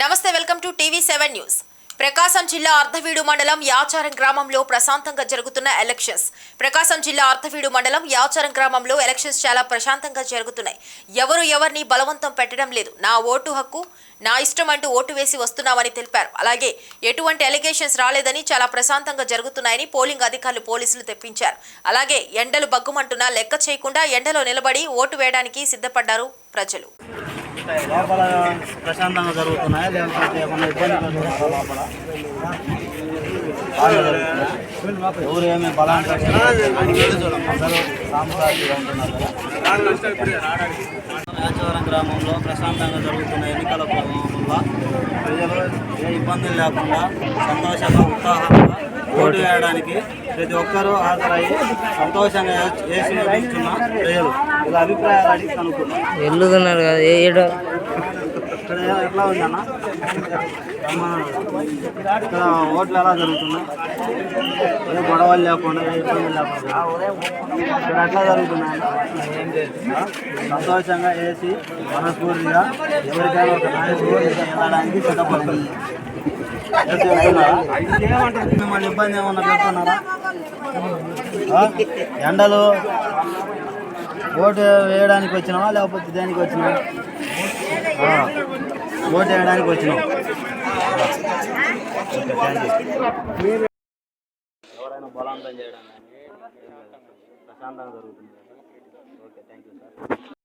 నమస్తే welcome to TV seven news. Prakasam జిల్లా అర్ధవీడు మండలం యాచారం గ్రామంలో ప్రశాంతంగా జరుగుతున్న ఎలక్షన్స్. ప్రకాశం జిల్లా అర్ధవీడు మండలం యాచారం గ్రామంలో ఎలక్షన్స్ చాలా ప్రశాంతంగా జరుగుతున్నాయి. ఎవరు ఎవరిని బలవంతం పెట్టడం లేదు. నా ఓటు హక్కు నా ఇష్టం అంటూ ఓటు వేసి వస్తున్నామని తెలిపారు. అలాగే ఎటువంటి ఎలిగేషన్స్ రాలేదని చాలా ప్రశాంతంగా జరుగుతున్నాయని పోలింగ్ అధికారులు పోలీసులు తెప్పించారు. అలాగే ఎండలు బగ్గుమంటున్నా లెక్క చేయకుండా ఎండలో నిలబడి ఓటు వేయడానికి సిద్ధపడ్డారు ప్రజలు. లోపల ప్రశాంతంగా జరుగుతున్నాయా? లేకపోతే ఏమైనా ఇబ్బంది పెడుతున్నారా లోపల? ఎవరు ఏమి బలాన్ని అందరూ సాంసారిగా ఉంటున్నారు రాజవరం గ్రామంలో ప్రశాంతంగా జరుగుతున్న ఎన్నికల క్రమంలో ప్రజలు ఏ ఇబ్బందులు లేకుండా సంతోషంగా ఉత్సాహంగా ఓటు వేయడానికి ప్రతి ఒక్కరూ హాజరయ్యి సంతోషంగా వేసి ఇస్తున్న ప్రజలు. ఇలా అభిప్రాయాలు అడిగి కనుక్కున్నాం ఎల్లుతున్నారు కదా? ఏ ఏడో? ఇక్కడ ఎట్లా ఉందన్న ఇక్కడ ఓట్లు ఎలా జరుగుతున్నాయి? గొడవలు లేకుండా ఏ ఇబ్బందులు లేకుండా. ఇక్కడ ఎట్లా జరుగుతున్నాయి సంతోషంగా వేసి మనస్ఫూర్తిగా ఎవరికైనా ఒక నాయకుడు వెళ్ళడానికి సిద్ధపడుతుంది? మిమ్మల్ని ఇబ్బంది ఏమన్నా పెడుతున్నారా ఎండలు ఓటు వేయడానికి వచ్చినావా లేకపోతే దేనికి వచ్చినావా? ఓటు వేయడానికి వచ్చినాం ఓకే ఎవరైనా బలవంతం చేయడం కానీ ప్రశాంతంగా జరుగుతుంది. Okay thank you sir.